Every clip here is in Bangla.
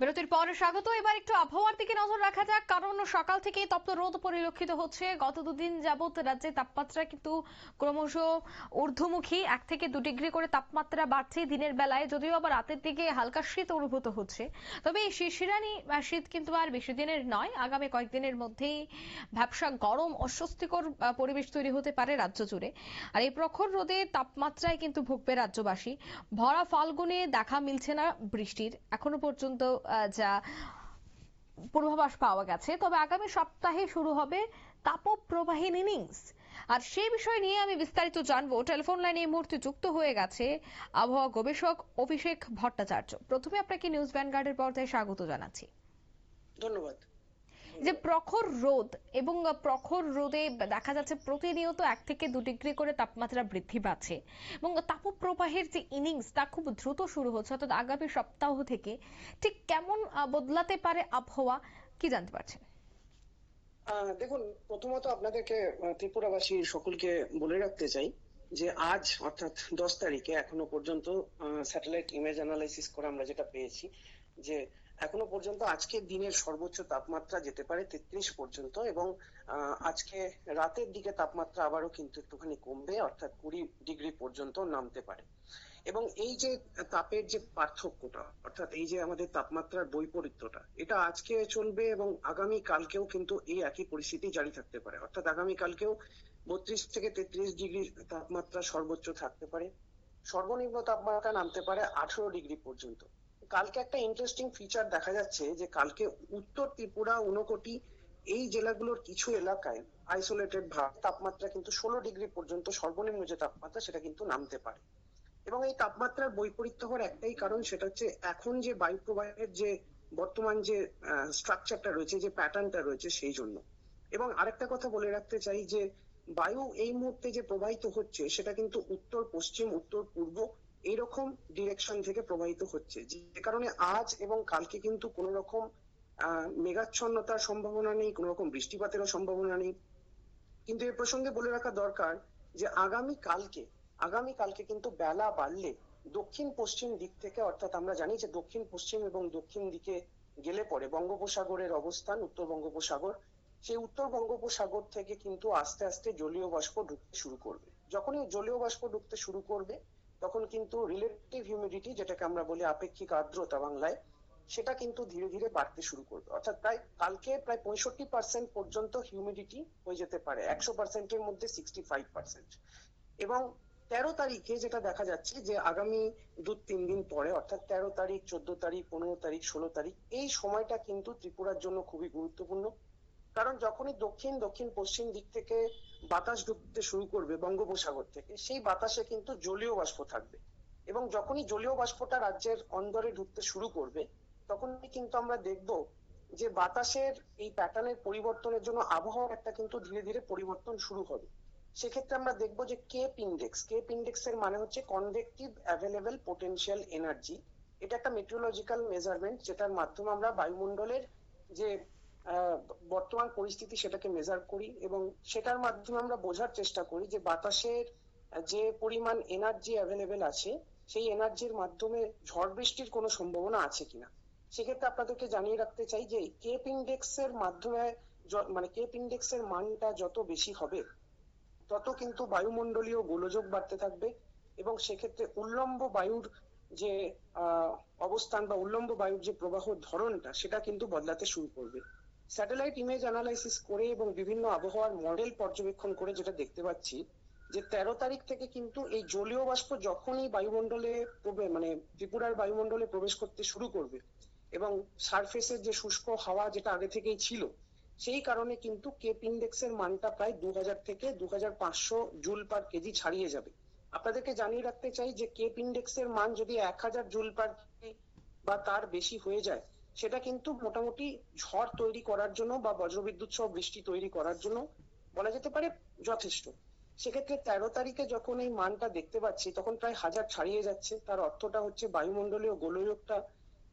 বিরতির পর স্বাগত। এবার একটু আবহাওয়ার দিকে নজর রাখা যাক। কারণ সকাল থেকে তপ্ত রোদ পরিলক্ষিত হচ্ছে। গত দুদিন যাবত রাজ্যে তাপমাত্রা কিন্তু ক্রমশ ঊর্ধ্বমুখী, এক থেকে দু ডিগ্রি করে তাপমাত্রা বাড়ছে দিনের বেলায়। যদিও আবার রাতের দিকে হালকা শীত অনুভূত হচ্ছে। তবে এই শিশিরানি শীত কিন্তু আর বেশি দিনের নয়। আগামী কয়েকদিনের মধ্যেই ভ্যাবসা গরম, অস্বস্তিকর পরিবেশ তৈরি হতে পারে রাজ্য জুড়ে। আর এই প্রখর রোদে তাপমাত্রায় কিন্তু ভুগবে রাজ্যবাসী। ভরা ফাল্গুনে দেখা মিলছে না বৃষ্টির। এখনও পর্যন্ত যা পূর্বাভাস পাওয়া গেছে। তবে আগামী সপ্তাহে শুরু হবে তাপপ্রবাহীন ইনিংস আর সেই বিষয় নিয়ে আমি বিস্তারিত জানব। টেলিফোন লাইনে এই মুহূর্তে যুক্ত হয়ে গেছে আবহাওয়া গবেষক অভিষেক ভট্টাচার্য। প্রথমে আপনাকে নিউজ ভ্যানগার্ডের পর্দায় স্বাগত জানাচ্ছি। ধন্যবাদ। যে প্রখর রোদ এবং প্রখর রোদে দেখা যাচ্ছে প্রতিনিয়ত এক থেকে দু ডিগ্রি করে তাপমাত্রা বৃদ্ধি পাচ্ছে। এবং তাপপ্রবাহের যে ইনিংস, তা খুব দ্রুত শুরু হচ্ছে। অর্থাৎ আগামী সপ্তাহ থেকে ঠিক কেমন বদলাতে পারে আবহাওয়া, কি জানতে পারছেন? দেখুন, প্রথমত আপনাদেরকে ত্রিপুরাবাসী সকলকে বলে রাখতে চাই যে আজ, অর্থাৎ দশ তারিখে এখনও পর্যন্ত স্যাটেলাইট ইমেজ অ্যানালাইসিস করে আমরা যেটা পেয়েছি যে এখনও পর্যন্ত আজকের দিনের সর্বোচ্চ তাপমাত্রা যেতে পারে তেত্রিশ পর্যন্ত এবং আজকে রাতের দিকে তাপমাত্রা আবারও কিন্তু একটুখানি কমবে, অর্থাৎ কুড়ি ডিগ্রি পর্যন্ত নামতে পারে। এবং এই যে তাপের যে পার্থক্যটা, অর্থাৎ এই যে আমাদের তাপমাত্রার বৈপরীত্যটা, এটা আজকে চলবে এবং আগামী কালকেও কিন্তু এই একই পরিস্থিতি জারি থাকতে পারে। অর্থাৎ আগামী কালকেও বত্রিশ থেকে তেত্রিশ ডিগ্রি তাপমাত্রা সর্বোচ্চ থাকতে পারে। সর্বনিম্ন তাপমাত্রা নামতে পারে আঠারো ডিগ্রি পর্যন্ত। কালকে একটা ইন্টারেস্টিং ফিচার দেখা যাচ্ছে যে কালকে উত্তর ত্রিপুরা ঊনকোটি এই জেলাগুলোর কিছু এলাকায় আইসোলেটেড ভাব তাপমাত্রা কিন্তু ষোলো ডিগ্রি পর্যন্ত সর্বনিম্ন যে তাপমাত্রা সেটা কিন্তু নামতে পারে। এবং এই তাপমাত্রার বৈপরীত্য হওয়ার একটাই কারণ সেটা হচ্ছে এখন যে বায়ু প্রবাহের যে বর্তমান যে স্ট্রাকচারটা রয়েছে, যে প্যাটার্নটা রয়েছে সেই জন্য। এবং আরেকটা কথা বলে রাখতে চাই যে বায়ু এই মুহূর্তে যে প্রবাহিত হচ্ছে সেটা কিন্তু উত্তর পশ্চিম উত্তর পূর্ব এইরকম ডিরেকশন থেকে প্রবাহিত হচ্ছে। যে কারণে আজ এবং কালকে কিন্তু কোনো রকম মেঘাচ্ছন্নতার সম্ভাবনা নেই, কোনো রকম বৃষ্টিপাতেরও সম্ভাবনা নেই। কিন্তু এ প্রসঙ্গে বলে রাখা দরকার যে আগামী কালকে আগামী কালকে কিন্তু বেলা বাড়লে দক্ষিণ পশ্চিম দিক থেকে অর্থাৎ আমরা জানি যে দক্ষিণ পশ্চিম এবং দক্ষিণ দিকে গেলে পরে বঙ্গোপসাগরের অবস্থান, উত্তর বঙ্গোপসাগর, সেই উত্তর বঙ্গোপসাগর থেকে কিন্তু আস্তে আস্তে জলীয় বাষ্প ঢুকতে শুরু করবে। যখনই জলীয় বাষ্প ঢুকতে শুরু করবে তখন কিন্তু রিলেটিভ হিউমিডিটি যেটাকে আমরা বলি আপেক্ষিক আর্দ্রতা বাংলায়, সেটা কিন্তু ধীরে ধীরে বাড়তে শুরু করবে। অর্থাৎ প্রায় কালকে প্রায় পঁয়ষট্টি পার্সেন্ট পর্যন্ত হিউমিডিটি হয়ে যেতে পারে। একশো পার্সেন্টের মধ্যে সিক্সটি ফাইভ পার্সেন্ট এবং তেরো তারিখে যেটা দেখা যাচ্ছে যে আগামী দু তিন দিন পরে, অর্থাৎ তেরো তারিখ, চোদ্দ তারিখ, পনেরো তারিখ, ষোলো তারিখ, এই সময়টা কিন্তু ত্রিপুরার জন্য খুবই গুরুত্বপূর্ণ। কারণ যখনই দক্ষিণ দক্ষিণ, পশ্চিম দিক থেকে বাতাস ঢুকতে শুরু করবে বঙ্গোপসাগর থেকে, সেই বাতাসে কিন্তু জলীয় বাষ্প থাকবে। এবং যখনই জলীয় বাষ্পটা রাজ্যের অন্দরে ঢুকতে শুরু করবে, তখনই কিন্তু আমরা দেখব যে বাতাসের এই প্যাটার্নের পরিবর্তনের জন্য আবহাওয়ার একটা কিন্তু ধীরে ধীরে পরিবর্তন শুরু হবে। সেক্ষেত্রে আমরা দেখব যে কেপ ইন্ডেক্স কেপ ইন্ডেক্স এর মানে হচ্ছে কনভেক্টিভ অ্যাভেলেবেল পোটেনশিয়াল এনার্জি এটা একটা মেট্রোলজিক্যাল মেজারমেন্ট যেটার মাধ্যমে আমরা বায়ুমণ্ডলের যে বর্তমান পরিস্থিতি সেটাকে মেজার করি এবং সেটার মাধ্যমে আমরা বোঝার চেষ্টা করি যে বাতাসের যে পরিমাণ এনার্জি অ্যাভেলেবেল আছে, সেই এনার্জির মাধ্যমে ঝড় বৃষ্টির কোনো সম্ভাবনা আছে কিনা। সেক্ষেত্রে আপনাদেরকে জানিয়ে রাখতে চাই যে কেপ ইন্ডেক্স এর মাধ্যমে মানে কেপ ইন্ডেক্স এর মানটা যত বেশি হবে, তত কিন্তু বায়ুমণ্ডলীয় গোলযোগ বাড়তে থাকবে এবং সেক্ষেত্রে উল্লম্ব বায়ুর যে অবস্থান বা উল্লম্ব বায়ুর যে প্রবাহ ধরনটা, সেটা কিন্তু বদলাতে শুরু করবে। স্যাটেলাইট ইমেজ অ্যানালাইসিস করে এবং বিভিন্ন আবহাওয়ার মডেল পর্যবেক্ষণ করে যেটা দেখতে পাচ্ছি, যে তেরো তারিখ থেকে কিন্তু এই জলীয় বাষ্প যখনই বায়ুমণ্ডলে মানে ত্রিপুরার বায়ুমণ্ডলে প্রবেশ করতে শুরু করবে এবং সারফেসের যে শুষ্ক হাওয়া যেটা আগে থেকেই ছিল, সেই কারণে কিন্তু কেপ ইন্ডেক্স এর মানটা প্রায় দু হাজার থেকে দু হাজার পাঁচশো জুল পার কেজি ছাড়িয়ে যাবে। আপনাদেরকে জানিয়ে রাখতে চাই যে কেপ ইন্ডেক্স এর মান যদি এক হাজার জুল পার বা তার বেশি হয়ে যায় সেটা কিন্তু মোটামুটি ঝড় তৈরি করার জন্য বা বজ্রবিদ্যুৎ সহ বৃষ্টি তৈরি করার জন্য বলা যেতে পারে যথেষ্ট। সেক্ষেত্রে তেরো তারিখে যখন এই মানটা দেখতে পাচ্ছি, তখন প্রায় হাজার ছাড়িয়ে যাচ্ছে। তার অর্থটা হচ্ছে বায়ুমণ্ডলীয় গোলযোগটা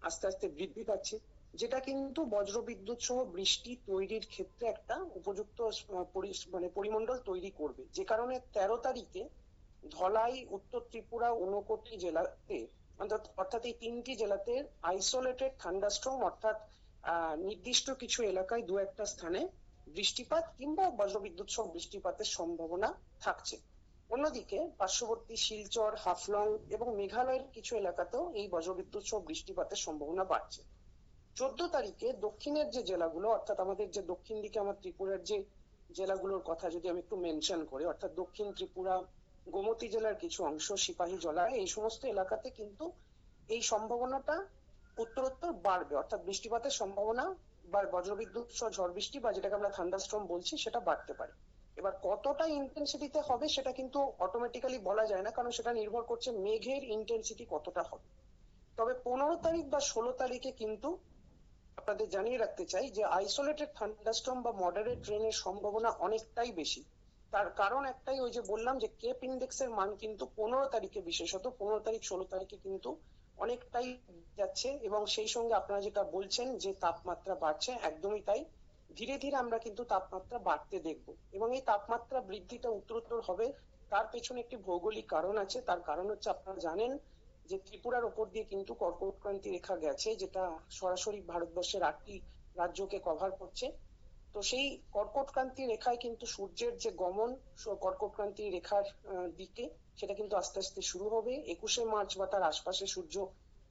আস্তে আস্তে বৃদ্ধি পাচ্ছে, যেটা কিন্তু বজ্রবিদ্যুৎ সহ বৃষ্টি তৈরির ক্ষেত্রে একটা উপযুক্ত মানে পরিমণ্ডল তৈরি করবে। যে কারণে তেরো তারিখে ধলাই, উত্তর ত্রিপুরা, ঊনকোটি জেলাতে অর্থাৎ এই তিনটি জেলাতে আইসোলেটেড থান্ডারস্ট্রম অর্থাৎ নির্দিষ্ট কিছু এলাকায় দু একটা স্থানে বৃষ্টিপাত কিংবা বজ্রবিদ্যুৎ সহ বৃষ্টিপাতের সম্ভাবনা থাকছে। অন্যদিকে পার্শ্ববর্তী শিলচর, হাফলং এবং মেঘালয়ের কিছু এলাকাতেও এই বজ্রবিদ্যুৎ সহ বৃষ্টিপাতের সম্ভাবনা বাড়ছে। চোদ্দ তারিখে দক্ষিণের যে জেলাগুলো, অর্থাৎ আমাদের যে দক্ষিণ দিকে, আমার ত্রিপুরার যে জেলাগুলোর কথা যদি আমি একটু মেনশন করি, অর্থাৎ দক্ষিণ ত্রিপুরা গোমতী জেলার কিছু অংশ সিপাহী জলা এই সমস্ত এলাকাতে কিন্তু এই সম্ভাবনাটা উত্তরোত্তর বাড়বে। অর্থাৎ বৃষ্টিপাতের সম্ভাবনা বা বজ্রবিদ্যুৎ ঝড় বৃষ্টি বা যেটাকে আমরা থান্ডারস্টর্ম বলছি, সেটা বাড়তে পারে। এবার কতটা ইন্টেন্সিটিতে হবে সেটা কিন্তু অটোমেটিক্যালি বলা যায় না, কারণ সেটা নির্ভর করছে মেঘের ইন্টেন্সিটি কতটা হবে। তবে পনেরো তারিখ বা ষোলো তারিখে কিন্তু আপনাদের জানিয়ে রাখতে চাই যে আইসোলেটেড থান্ডারস্টর্ম বা মডারেট ট্রেনের সম্ভাবনা অনেকটাই বেশি। তার কারণ একটাই ওই যে বললাম যে কেপ ইন্ডেক্সের মান কিন্তু পনেরো তারিখে বিশেষত, পনেরো তারিখ, ষোলো তারিখে কিন্তু অনেকটাই যাচ্ছে এবং সেই সঙ্গে আপনারা যেটা বলছেন যে তাপমাত্রা বাড়ছে, একদমই তাই। ধীরে ধীরে আমরা কিন্তু তাপমাত্রা বাড়তে দেখব এবং এই তাপমাত্রা বৃদ্ধিটা উত্তরোত্তর হবে। তার পেছনে একটি ভৌগোলিক কারণ আছে। তার কারণ হচ্ছে আপনারা জানেন যে ত্রিপুরার ওপর দিয়ে কিন্তু কর্কটক্রান্তি রেখা গেছে, যেটা সরাসরি ভারতবর্ষের আটটি রাজ্যকে কভার করছে। তো সেই কর্কটক্রান্তি রেখায় কিন্তু সূর্যের যে গমন কর্কটক্রান্তি রেখার দিকে, সেটা কিন্তু আস্তে আস্তে শুরু হবে। একুশে মার্চ বা তার আশপাশে সূর্য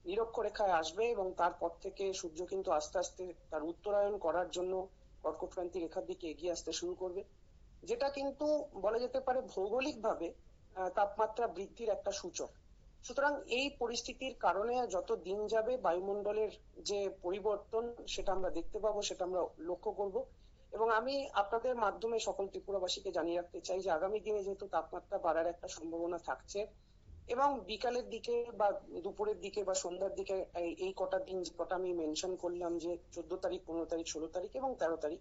নিরক্ষ রেখায় আসবে এবং তারপর থেকে সূর্য কিন্তু আস্তে আস্তে তার উত্তরায়ণ করার জন্য কর্কটক্রান্তি রেখার দিকে এগিয়ে আসতে শুরু করবে। যেটা কিন্তু বলা যেতে পারে ভৌগোলিকভাবে তাপমাত্রা বৃদ্ধির একটা সূচক। সুতরাং এই পরিস্থিতির কারণে যত দিন যাবে, বায়ুমণ্ডলের যে পরিবর্তন, সেটা আমরা দেখতে পাবো, সেটা আমরা লক্ষ্য করব। এবং আমি আপনাদের মাধ্যমে সকল ত্রিপুরাবাসীকে জানিয়ে রাখতে চাই যে আগামী দিনে যেহেতু তাপমাত্রা বাড়ার একটা সম্ভাবনা থাকছে, এবং বিকালের দিকে বা দুপুরের দিকে বা সন্ধ্যার দিকে এই- কটা দিন কটা আমি মেনশন করলাম যে চোদ্দ তারিখ, পনেরো তারিখ, ষোলো তারিখ এবং তেরো তারিখ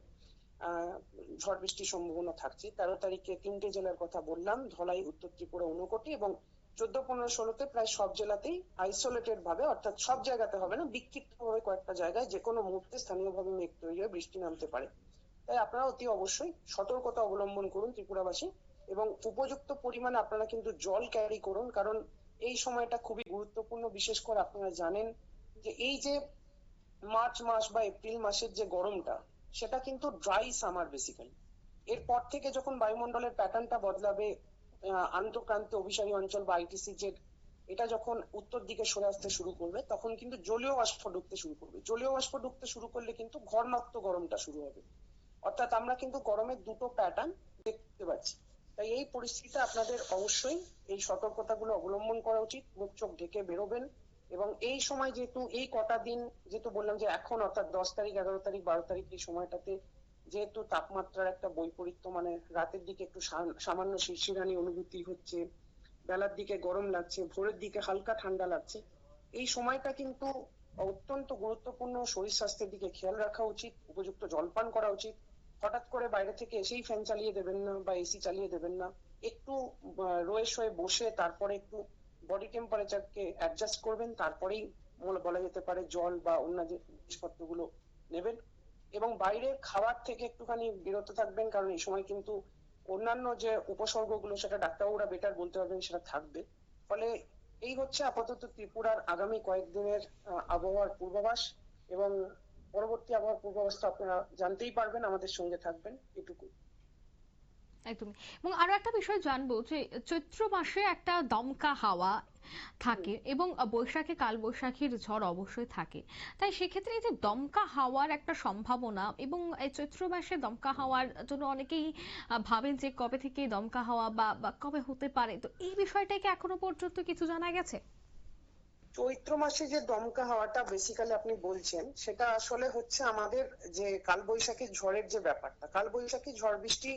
ঝড় বৃষ্টির সম্ভাবনা থাকছে। তেরো তারিখে তিনটে জেলার কথা বললাম, ধলাই, উত্তর ত্রিপুরা, ঊনকোটি এবং চোদ্দ, পনেরো, ষোলোতে প্রায় সব জেলাতেই আইসোলেটেড ভাবে, অর্থাৎ সব জায়গাতে হবে না বিক্ষিপ্ত ভাবে কয়েকটা জায়গায় যে কোনো মুহূর্তে স্থানীয়ভাবে মেঘ তৈরি হয়ে বৃষ্টি নামতে পারে। তাই আপনারা অতি অবশ্যই সতর্কতা অবলম্বন করুন ত্রিপুরাবাসী এবং উপযুক্ত পরিমাণে আপনারা কিন্তু জল ক্যারি করুন, কারণ এই সময়টা খুবই গুরুত্বপূর্ণ। বিশেষ করে আপনারা জানেন যে এই যে মার্চ মাস বা এপ্রিল মাসের যে গরমটা, সেটা কিন্তু ড্রাই সামার বেসিক্যালি এরপর থেকে যখন বায়ুমণ্ডলের প্যাটার্নটা বদলাবে আন্তঃক্রান্তীয় অভিসারী অঞ্চল বা আইটিসি যে এটা যখন উত্তর দিকে সরে আসতে শুরু করবে, তখন কিন্তু জলীয় বাষ্প ঢুকতে শুরু করবে। জলীয় বাষ্প ঢুকতে শুরু করলে কিন্তু ঘর্ণাক্ত গরমটা শুরু হবে। অর্থাৎ আমরা কিন্তু গরমের দুটো প্যাটার্ন দেখতে পাচ্ছি। তাই এই পরিস্থিতিতে আপনাদের অবশ্যই এই সতর্কতাগুলো অবলম্বন করা উচিত, মুখ চোখ ঢেকে বেরোবেন এবং এই সময় যেহেতু এই কটা দিন, যেহেতু বললাম যে এখন অর্থাৎ দশ তারিখ, এগারো তারিখ, বারো তারিখ এই সময়টাতে যেহেতু তাপমাত্রার একটা বৈপরীত্য মানে রাতের দিকে একটু সামান্য শিরশিরানি অনুভূতি হচ্ছে, বেলার দিকে গরম লাগছে, ভোরের দিকে হালকা ঠান্ডা লাগছে, এই সময়টা কিন্তু অত্যন্ত গুরুত্বপূর্ণ শরীর স্বাস্থ্যের দিকে খেয়াল রাখা উচিত, উপযুক্ত জলপান করা উচিত হঠাৎ করে বাইরে থেকে এসেই ফ্যান চালিয়ে দেবেন না বা এসি চালিয়ে দেবেন না। একটু রয়ে শয়ে বসে তারপরে একটু বডি টেম্পারেচারকে অ্যাডজাস্ট করবেন, তারপরেই বলা- যেতে পারে জল বা অন্য যে জিনিসপত্রগুলো নেবেন। এবং বাইরে খাবার থেকে একটুখানি বিরত থাকবেন, কারণ এই সময় কিন্তু অন্যান্য যে উপসর্গগুলো, সেটা ডাক্তারবাবুরা বেটার বলতে পারবেন, সেটা থাকবে। ফলে এই হচ্ছে আপাতত ত্রিপুরার আগামী কয়েকদিনের আবহাওয়ার পূর্বাভাস এবং পরবর্তী আবহাওয়ার পূর্বাভাস তো আপনারা জানতেই পারবেন আমাদের সঙ্গে থাকবেন। এটুকু একদমই। এবং আরও একটা বিষয় জানব যে চৈত্র মাসে একটা দমকা হাওয়া থাকে এবং বৈশাখে কাল বৈশাখীর ঝড় অবশ্যই থাকে। তাই সেক্ষেত্রে এই যে দমকা হাওয়ার একটা সম্ভাবনা এবং এই চৈত্র মাসে দমকা হাওয়ার জন্য অনেকেই ভাবেন যে কবে থেকে দমকা হাওয়া বা বা কবে হতে পারে তো এই বিষয়টা কি এখনও পর্যন্ত কিছু জানা গেছে? চৈত্র মাসে যে দমকা হাওয়াটা বেসিক্যালি আপনি বলছেন, সেটা আসলে হচ্ছে আমাদের যে কালবৈশাখী ঝড়ের যে ব্যাপারটা। কালবৈশাখী ঝড় বৃষ্টি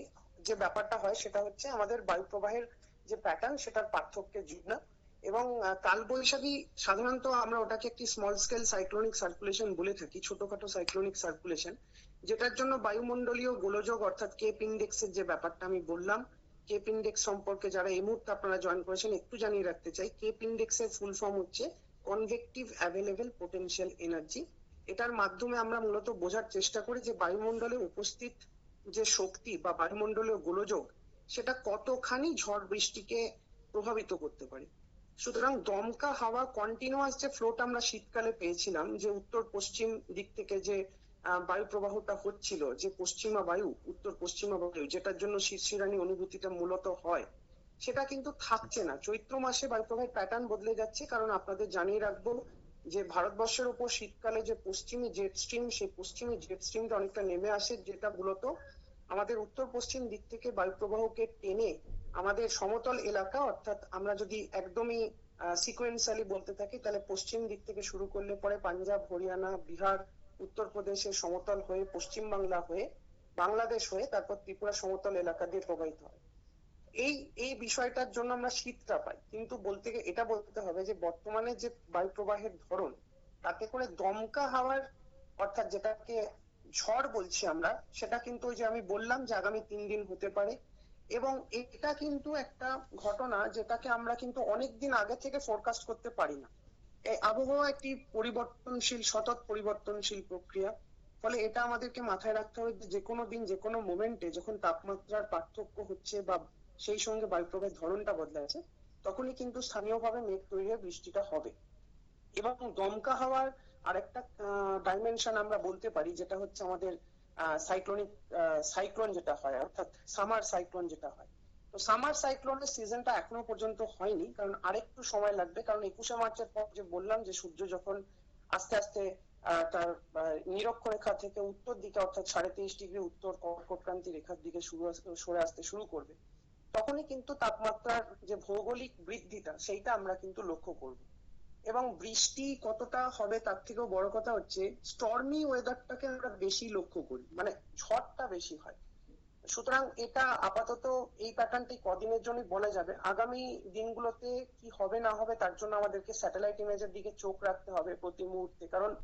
যে ব্যাপারটা হয়, সেটা হচ্ছে আমাদের বায়ু প্রবাহের যে প্যাটার্ন সেটার পার্থক্যের জন্য। এবং কালবৈশাখী সাধারণত আমরা ওটাকে একটি স্মল স্কেল সাইক্লোনিক সার্কুলেশন বলে থাকি, ছোটখাটো সাইক্লোনিক সার্কুলেশন যেটার জন্য বায়ুমণ্ডলীয় গোলযোগ, অর্থাৎ কেপ ইন্ডেক্সের যে ব্যাপারটা আমি বললাম কেপ ইন্ডেক্স সম্পর্কে যারা এই মুহূর্তে আপনারা জয়েন করেছেন, একটু জানিয়ে রাখতে চাই কেপ ইন্ডেক্সের ফুল ফর্ম হচ্ছে কনভেক্টিভ অ্যাভেলেবল পোটেনশিয়াল এনার্জি এটার মাধ্যমে আমরা মূলত বোঝার চেষ্টা করি যে বায়ুমণ্ডলে উপস্থিত যে শক্তি বা বায়ুমণ্ডলীয় গোলযোগ, সেটা কতখানি ঝড় বৃষ্টিকে প্রভাবিত করতে পারে। সুতরাং দমকা হাওয়া কন্টিনিউয়াস যে ফ্লোটা আমরা শীতকালে পেয়েছিলাম, যে উত্তর পশ্চিম দিক থেকে যে বায়ু প্রবাহটা হচ্ছিল, যে পশ্চিমা বায়ু, উত্তর পশ্চিমা বায়ু, যেটার জন্য শীর্ষিরানি অনুভূতিটা মূলত হয় সেটা কিন্তু থাকছে না। চৈত্র মাসে বায়ু প্রবাহের প্যাটার্ন বদলে যাচ্ছে, কারণ আপনাদের জানিয়ে রাখব যে ভারতবর্ষের উপর শীতকালে যে পশ্চিমী জেট স্ট্রিম সেই পশ্চিমী জেট স্ট্রিমটা অনেকটা নেমে আসে, যেটা মূলত আমাদের উত্তর পশ্চিম দিক থেকে বায়ু প্রবাহকে টেনে আমাদের সমতল এলাকা, অর্থাৎ আমরা যদি একদমই সিকোয়েন্সালি বলতে থাকি, তাহলে পশ্চিম দিক থেকে শুরু করলে পরে পাঞ্জাব, হরিয়ানা, বিহার উত্তরপ্রদেশের সমতল হয়ে, পশ্চিম বাংলা হয়ে, বাংলাদেশ হয়ে, তারপর ত্রিপুরা সমতল এলাকা দিয়ে প্রবাহিত হয়। এই এই বিষয়টার জন্য আমরা শীতটা পাই। কিন্তু বলতে গে- এটা বলতে হবে যে বর্তমানে যে বায়ু প্রবাহের ধরন, তাতে করে দমকা হাওয়ার, অর্থাৎ যেটাকে ঝড় বলছি আমরা, সেটা কিন্তু ওই যে আমি বললাম যে আগামী তিন দিন হতে পারে। এবং এটা কিন্তু একটা ঘটনা যেটাকে আমরা কিন্তু অনেক দিন আগে থেকে ফোরকাস্ট করতে পারি না। এই আবহাওয়া একটি পরিবর্তনশীল, সতত পরিবর্তনশীল প্রক্রিয়া। ফলে এটা আমাদেরকে মাথায় রাখতে হবে যে কোনো দিন যে কোনো মোমেন্টে যখন তাপমাত্রার পার্থক্য হচ্ছে বা সেই সঙ্গে বায়ু প্রবাহের ধরনটা বদলাচ্ছে তখনই কিন্তু স্থানীয়ভাবে মেঘ তৈরি হয়ে বৃষ্টিটা হবে। এবং দমকা হাওয়ার আরেকটা ডাইমেনশন আমরা বলতে পারি, যেটা হচ্ছে আমাদের সাইক্লোনিক সাইক্লোন যেটা হয়, অর্থাৎ সামার সাইক্লোন যেটা হয়। তো সামার সাইক্লোনের সিজনটা এখনও পর্যন্ত হয়নি, কারণ আরেকটু সময় লাগবে, কারণ একুশে মার্চের পর যে বললাম যে সূর্য যখন আস্তে আস্তে তার নিরক্ষরেখা থেকে উত্তর দিকে, অর্থাৎ সাড়ে তেইশ ডিগ্রি উত্তর কর্কটক্রান্তি রেখার দিকে সরে আসতে শুরু করবে তখনই কিন্তু তাপমাত্রার যে ভৌগোলিক বৃদ্ধিটা, সেইটা আমরা কিন্তু লক্ষ্য করব। এবং বৃষ্টি কতটা হবে তার থেকেও বড় কথা হচ্ছে স্টর্মি ওয়েদারটাকে আমরা বেশি লক্ষ্য করি মানে ঝড়টা বেশি হয়। সুতরাং এটা আপাতত এই প্যাটার্নটি কদিনের জন্য বলা যাবে। আগামী দিনগুলোতে কি হবে না হবে তার জন্য আমাদেরকে স্যাটেলাইট ইমেজের দিকে চোখ রাখতে হবে প্রতি মুহূর্তে। কারণ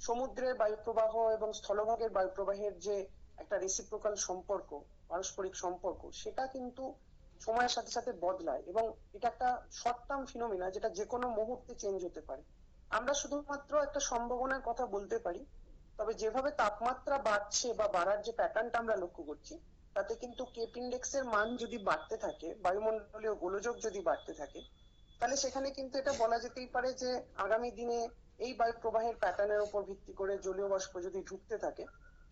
সমুদ্রের বায়ু প্রবাহ এবং স্থলভাগের বায়ু প্রবাহের যে একটা রেসিপ্রোকাল সম্পর্ক, পারস্পরিক সম্পর্ক, সেটা কিন্তু সময়ের সাথে সাথে বদলায় এবং এটা একটা শর্ট টার্ম ফিনোমিনা যেটা যে কোনো মুহূর্তে চেঞ্জ হতে পারে। আমরা শুধুমাত্র একটা সম্ভাবনার কথা বলতে পারি, তবে যেভাবে তাপমাত্রা বাড়ছে বা বাড়ার যে প্যাটার্নটা আমরা লক্ষ্য করছি, তাতে কিন্তু কেপ ইন্ডেক্সের মান যদি বাড়তে থাকে, বায়ুমণ্ডলীয় গোলযোগ যদি বাড়তে থাকে, তাহলে সেখানে কিন্তু এটা বলা যেতেই পারে যে আগামী দিনে এই বায়ু প্রবাহের প্যাটার্নের উপর ভিত্তি করে জলীয় বাষ্প যদি ঢুকতে থাকে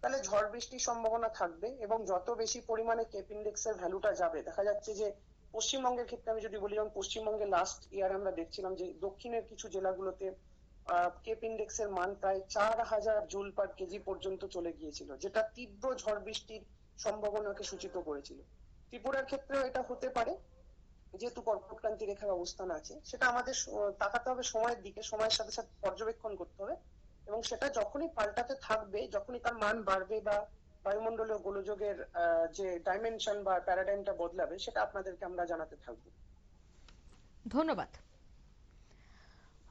তাহলে ঝড় বৃষ্টির সম্ভাবনা থাকবে এবং যত বেশি পরিমাণে কেপ ইন্ডেক্সের ভ্যালুটা যাবে, দেখা যাচ্ছে যে পশ্চিমবঙ্গের ক্ষেত্রে আমি যদি বলি, যেমন পশ্চিমবঙ্গে লাস্ট ইয়ার আমরা দেখছিলাম যে দক্ষিণের কিছু জেলাগুলোতে কেপ ইন্ডেক্সের মান প্রায় চার হাজার জুল পার কেজি পর্যন্ত চলে গিয়েছিল, যেটা তীব্র ঝড় বৃষ্টির সম্ভাবনাকে সূচিত করেছিল। ত্রিপুরার ক্ষেত্রেও এটা হতে পারে, যেহেতু কর্কটক্রান্তি রেখার অবস্থান আছে, সেটা আমাদের তাকাতে হবে সময়ের দিকে, সময়ের সাথে সাথে পর্যবেক্ষণ করতে হবে। এবং সেটা যখনই পাল্টাতে থাকবে, যখনই তার মান বাড়বে বা বায়ুমণ্ডলীয় গোলযোগের যে ডাইমেনশন বা প্যারাডাইমটা বদলাবে, সেটা আপনাদেরকে আমরা জানাতে থাকব। ধন্যবাদ।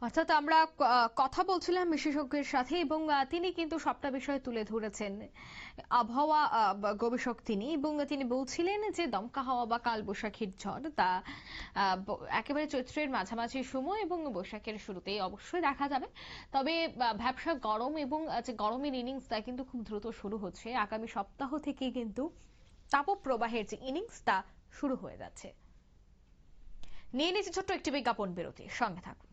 অর্থাৎ আমরা কথা বলছিলাম বিশেষজ্ঞের সাথে এবং তিনি কিন্তু সবটা বিষয় তুলে ধরেছেন। আবহাওয়া গবেষক তিনি এবং তিনি বলছিলেন যে দমকা হাওয়া বা কালবৈশাখীর ঝড় তা একেবারে চৈত্রের মাঝামাঝি সময় এবং বৈশাখের শুরুতেই অবশ্যই দেখা যাবে। তবে আহ, ভ্যাবসা গরম এবং যে গরমের ইনিংস তা কিন্তু খুব দ্রুত শুরু হচ্ছে। আগামী সপ্তাহ থেকে কিন্তু তাপপ্রবাহের যে ইনিংস তা শুরু হয়ে যাচ্ছে। নিয়ে নিচ্ছে ছোট্ট একটি বিজ্ঞাপন বিরতি। সঙ্গে থাকুন।